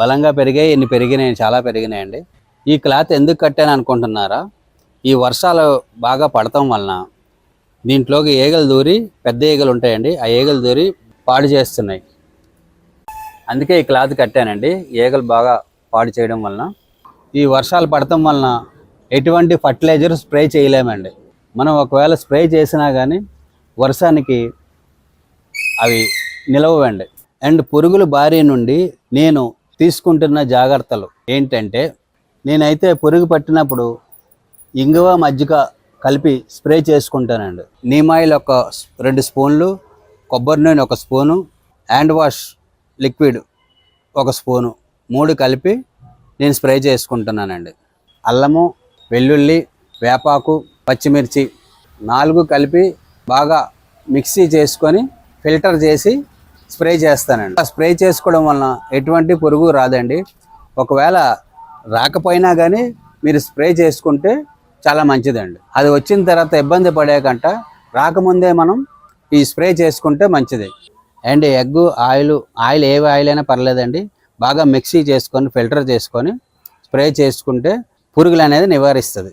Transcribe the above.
బలంగా పెరిగాయి ఎన్ని పెరిగినాయి చాలా పెరిగినాయండి. ఈ క్లాత్ ఎందుకు కట్టాను అనుకుంటున్నారా? ఈ వర్షాలు బాగా పడటం వలన దీంట్లోకి ఈగలు దూరి పెద్ద ఈగలు ఉంటాయండి. ఆ ఈగలు దూరి పాడు చేస్తున్నాయి. అందుకే ఈ క్లాత్ కట్టానండి. ఈగలు బాగా పాడు చేయడం వలన. ఈ వర్షాలు పడటం వలన ఎటువంటి ఫర్టిలైజర్ స్ప్రే చేయలేమండి. మనం ఒకవేళ స్ప్రే చేసినా కానీ వర్షానికి అవి నిలవండి అండ్ పురుగుల బారి నుండి నేను తీసుకుంటున్న జాగ్రత్తలు ఏంటంటే నేనైతే పురుగు పట్టినప్పుడు ఇంగువ మజ్జిగ కలిపి స్ప్రే చేసుకుంటానండి. నీమ్ ఆయిల్ ఒక రెండు స్పూన్లు కొబ్బరి నూనె ఒక స్పూను హ్యాండ్ వాష్ లిక్విడ్ ఒక స్పూను మూడు కలిపి నేను స్ప్రే చేసుకుంటున్నానండి. అల్లము వెల్లుల్లి వేపాకు పచ్చిమిర్చి నాలుగు కలిపి బాగా మిక్సీ చేసుకొని ఫిల్టర్ చేసి స్ప్రే చేస్తానండి. ఆ స్ప్రే చేసుకోవడం వలన ఎటువంటి పురుగు రాదండి. ఒకవేళ రాకపోయినా కానీ మీరు స్ప్రే చేసుకుంటే చాలా మంచిదండి. అది వచ్చిన తర్వాత ఇబ్బంది పడే కంట రాకముందే మనం ఈ స్ప్రే చేసుకుంటే మంచిది. అండ్ ఎగ్ ఆయిల్ ఆయిల్ ఏ ఆయిల్ అయినా పర్లేదండి. బాగా మిక్సీ చేసుకొని ఫిల్టర్ చేసుకొని స్ప్రే చేసుకుంటే పురుగులు అనేది నివారిస్తుంది.